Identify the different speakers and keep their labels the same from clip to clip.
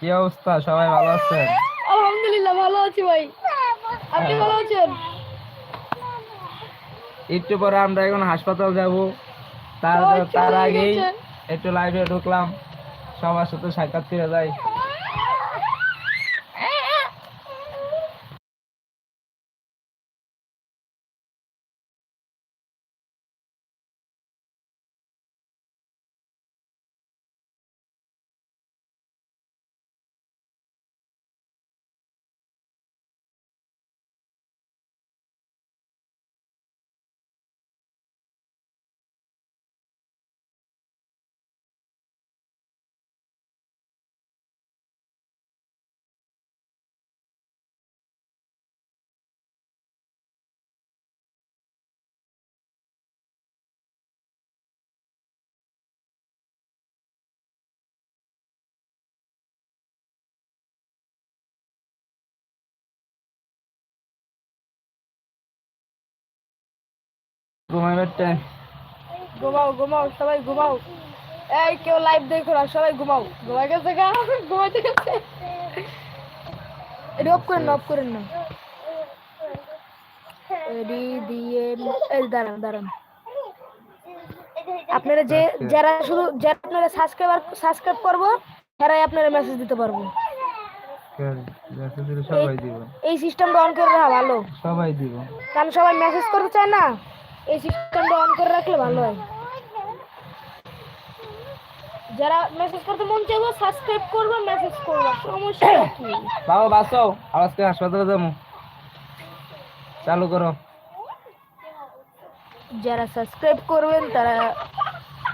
Speaker 1: কি অবস্থা? সবাই ভালো আছেন?
Speaker 2: আলহামদুলিল্লাহ ভালো আছি ভাই। আপনি ভালো আছেন?
Speaker 1: একটু পরে আমরা এখন হাসপাতাল যাব। তার তার আগেই। একটু লাইভে ঢুকলাম। সবার সাথে সাক্ষাৎ করে যাই। ঘুমাই বেড়তে?
Speaker 2: ঘুমাও ঘুমাও সবাই ঘুমাও। এই কেউ লাইভ দেখো না সবাই ঘুমাও। ঘুমাই গেছে গা ঘুমাইতে গেছে। এটা অফ করেন না অফ করেন না। এডি দিয়ে এই দাঁড়ান দাঁড়ান। আপনারা যে যারা শুধু যারা আপনারা সাবস্ক্রাইবার সাবস্ক্রাইব করব তারাই আপনারা মেসেজ দিতে পারব। এই সিস্টেমটা অন করে রাখা ভালো।
Speaker 1: সবাই দিব।
Speaker 2: কারণ সবাই মেসেজ করতে চায় না। এই সিস্টেমটা অন করে রাখলে ভালো হয়। যারা মেসেজ করতে মন চাইব সাবস্ক্রাইব করবে মেসেজ করবে সমস্যা কি?
Speaker 1: বাবা বাঁচো আজকে হাসপাতালে যাব। চালু করো।
Speaker 2: যারা সাবস্ক্রাইব করবেন তারা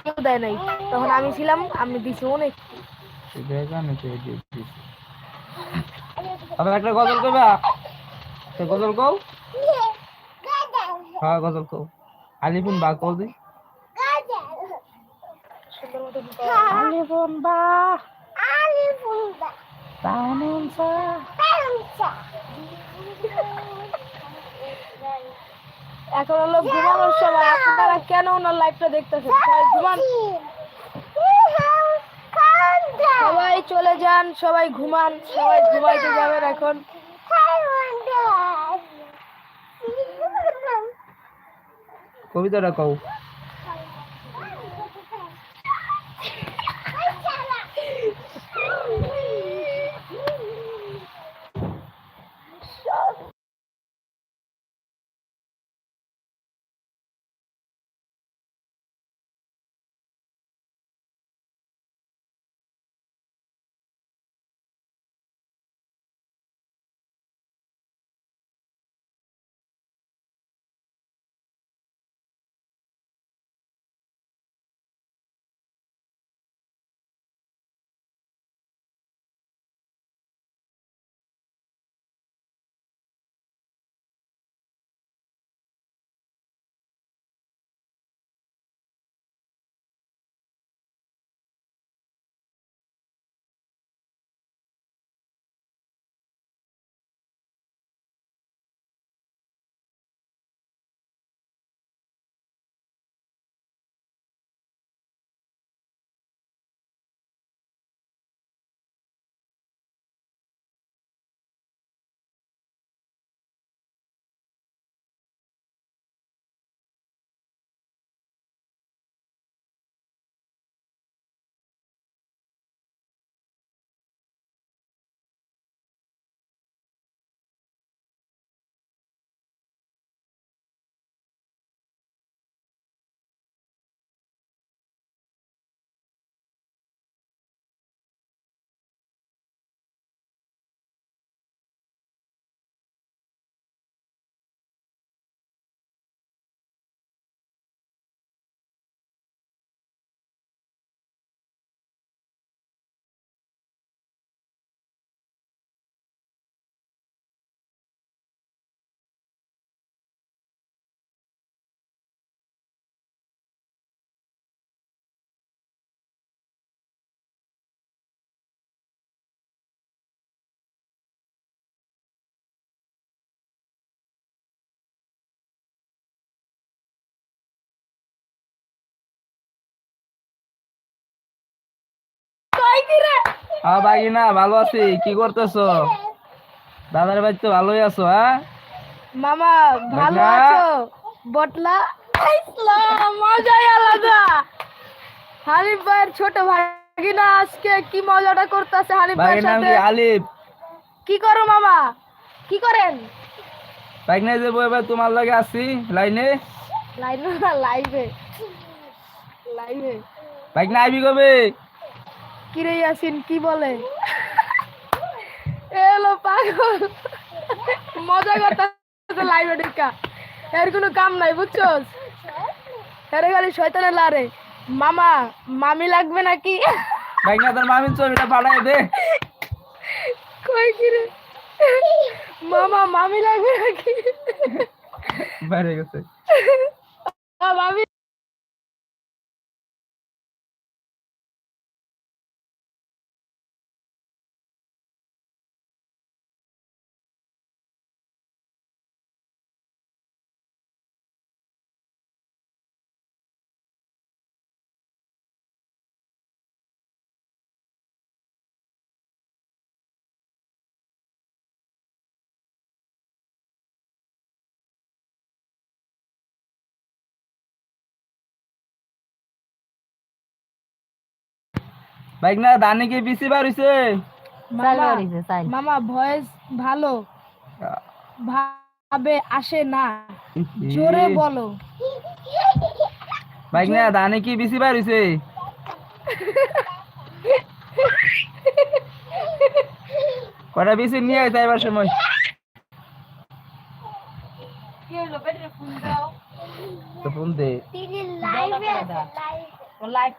Speaker 2: কেউ দেয় নাই। তখন আমি ছিলাম আমি দিছি অনেক।
Speaker 1: তবে একটা গজল কইবা? গজল কও? হ্যাঁ গজল কও। আলিপুন বা কও দি আলিপুন বা তানুন সা
Speaker 2: এখন হলো ঘুমানোর সময়, আপনারা কেন ওনার লাইভটা দেখতেছেন? সবাই ঘুমান। সবাই চলে যান, সবাই ঘুমান, সবাই ঘুমাইতে যাবেন এখন।
Speaker 1: কবিতাটা কও। হ্যাঁ বাগিনা ভালো আছি। কি করতেছো? দাদার বাড়ি তো ভালোই আছো হ্যাঁ
Speaker 2: মামা ভালো। আছো? বটলা? মজাই আলাদা। হানিফ ভাইয়ের ছোট ভাগিনা আজকে কি মজাটা করতেছে হানিফ ভাইয়ের সাথে?
Speaker 1: আলিফ।
Speaker 2: কি করো মামা? কি করেন?
Speaker 1: বাগিনা যে এবার তোমার লাগে আছি লাইনে।
Speaker 2: লাইনে না লাইভে। লাইভে।
Speaker 1: বাগিনা আইবি কবে?
Speaker 2: কিরে ইয়াসিন কি বলে? এলো পাগল। মজা করতেছে লাইভে ঢুকা। এর কোনো কাম নাই বুঝছস? এর খালি শয়তানে লারে। মামা মামি লাগবে নাকি?
Speaker 1: বাগিনা তোর মামির ছবিটা পাঠাই দে।
Speaker 2: কই কিরে? মামা মামি লাগবে নাকি?
Speaker 1: বাইরে গেছে।
Speaker 2: আ, মামি
Speaker 1: বাগিনা দানি কি বেশি বার হইছে
Speaker 2: মামা মামা ভয়েস ভালো। ভাবে আসে না। জোরে বলো।
Speaker 1: বাগিনা দানি কি বেশি বার হইছে কটা বেশি নিয়ে আইতে এবার সময়। ফোন দে। বাইক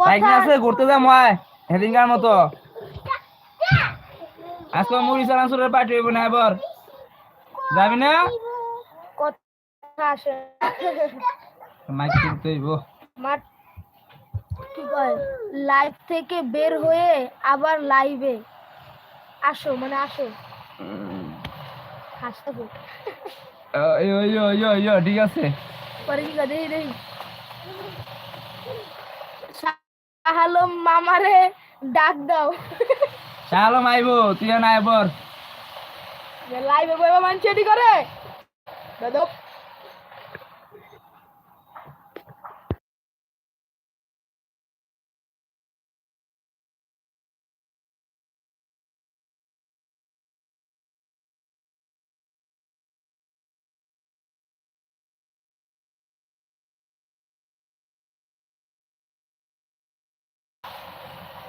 Speaker 2: কথা
Speaker 1: আছে ঘুরতে যাম হয় সেদিনকার মতো। আজকে মুড়ি চালানসুরের পার্টি হইব না এবার। যাবি না?
Speaker 2: কথা আসে।
Speaker 1: মাইক কিনতে হইব।
Speaker 2: মাঠ কি কয় লাইভ থেকে বের হয়ে আবার লাইভে। আসো মানে আসো। হাসতে
Speaker 1: ঠিক আছে।
Speaker 2: পরে কি কয় দেখি দেখি শাহ আলম মামারে ডাক দাও।
Speaker 1: চালো মাইব তুই না এবার
Speaker 2: লাইভে বইবা মানুষ এটি করে। বেদব।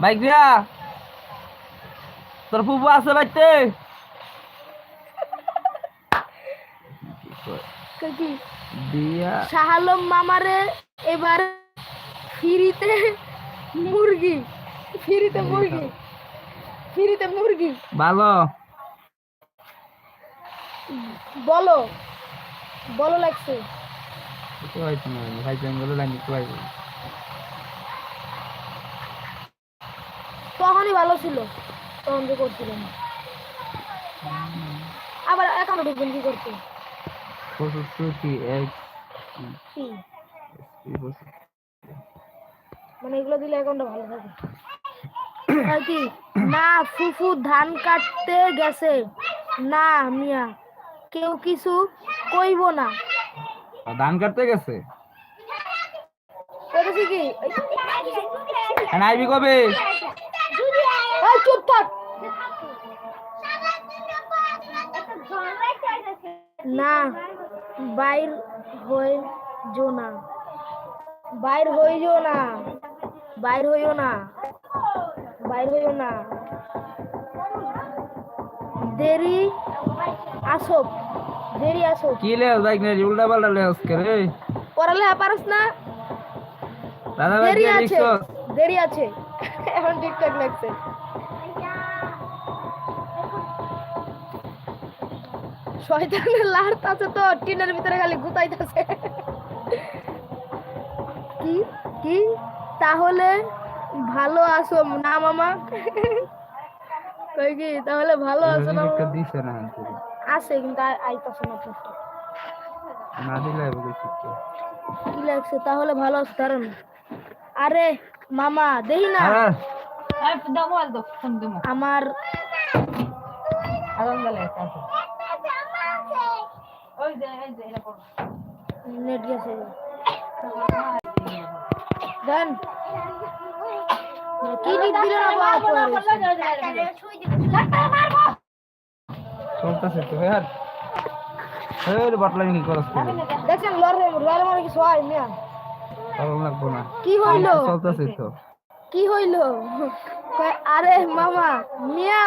Speaker 1: বাইক দিয়া। তোর ফুফু আছে বাইতে দিয়া।
Speaker 2: শাহালম মামারে এবার ফ্রিতে মুরগি ফ্রিতে মুরগি ফ্রিতে মুরগি।
Speaker 1: ভালো।
Speaker 2: বলো বলো লাগছে।
Speaker 1: হয়েছে না ভাই জঙ্গলে লাইন কিছু
Speaker 2: তখনই ভালো ছিল তখন যে করছিলাম। আবার এখনও ঢুকবেন কি করতে। মানে এগুলো দিলে অ্যাকাউন্টটা ভালো থাকে। না ফুফু ধান কাটতে গেছে। না মিয়া কেউ কিছু কইব না।
Speaker 1: ধান কাটতে গেছে?
Speaker 2: করেছি কি?
Speaker 1: আইবি কবে?
Speaker 2: এই চুপ থাক। না বাইর হয়ে যো না। বাইর হইও না। বাইর হইও না। বাইর হইও না। দেরি আসো। দেরি আসো।
Speaker 1: কি লেস বাইক না উল্টা পাল্টা লেস করে
Speaker 2: পড়ালেখা পারস না।
Speaker 1: দাদা
Speaker 2: দেরি আছে। দেরি আছে। এখন ঠিকঠাক লাগছে। শয়তানের লার আছে তো টিনের ভিতরে খালি গুতাইতেছে। কি? কি? তাহলে ভালো আছো না মামা? কই কি? তাহলে ভালো আছো না মামা?
Speaker 1: দিছে না
Speaker 2: আছে কিন্তু আইতাছে না
Speaker 1: না দিলে হবে কিছু
Speaker 2: কি লাগছে? তাহলে ভালো আছো আরে মামা দেখি না?
Speaker 1: আর
Speaker 2: আমার নেট গেছে দেন। কি
Speaker 1: চলতেছে তো হ্যাঁ। করছ
Speaker 2: মানে কিছু হয় মিয়া
Speaker 1: ভালো লাগবো না।
Speaker 2: হইল?
Speaker 1: চলতেছে তো।
Speaker 2: কি হইল? কয়, আরে মামা মিয়া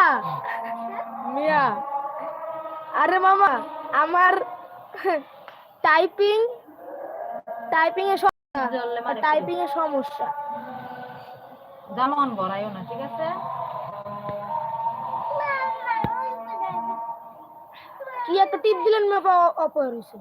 Speaker 2: মিয়া। আরে মামা আমার টাইপিং টাইপিং এ সমস্যা। টাইপিং এ সমস্যা।
Speaker 3: জামান গড়াইও না ঠিক আছে?
Speaker 2: কি একটা টিপ দিলেন মেপা অপর হয়েছে।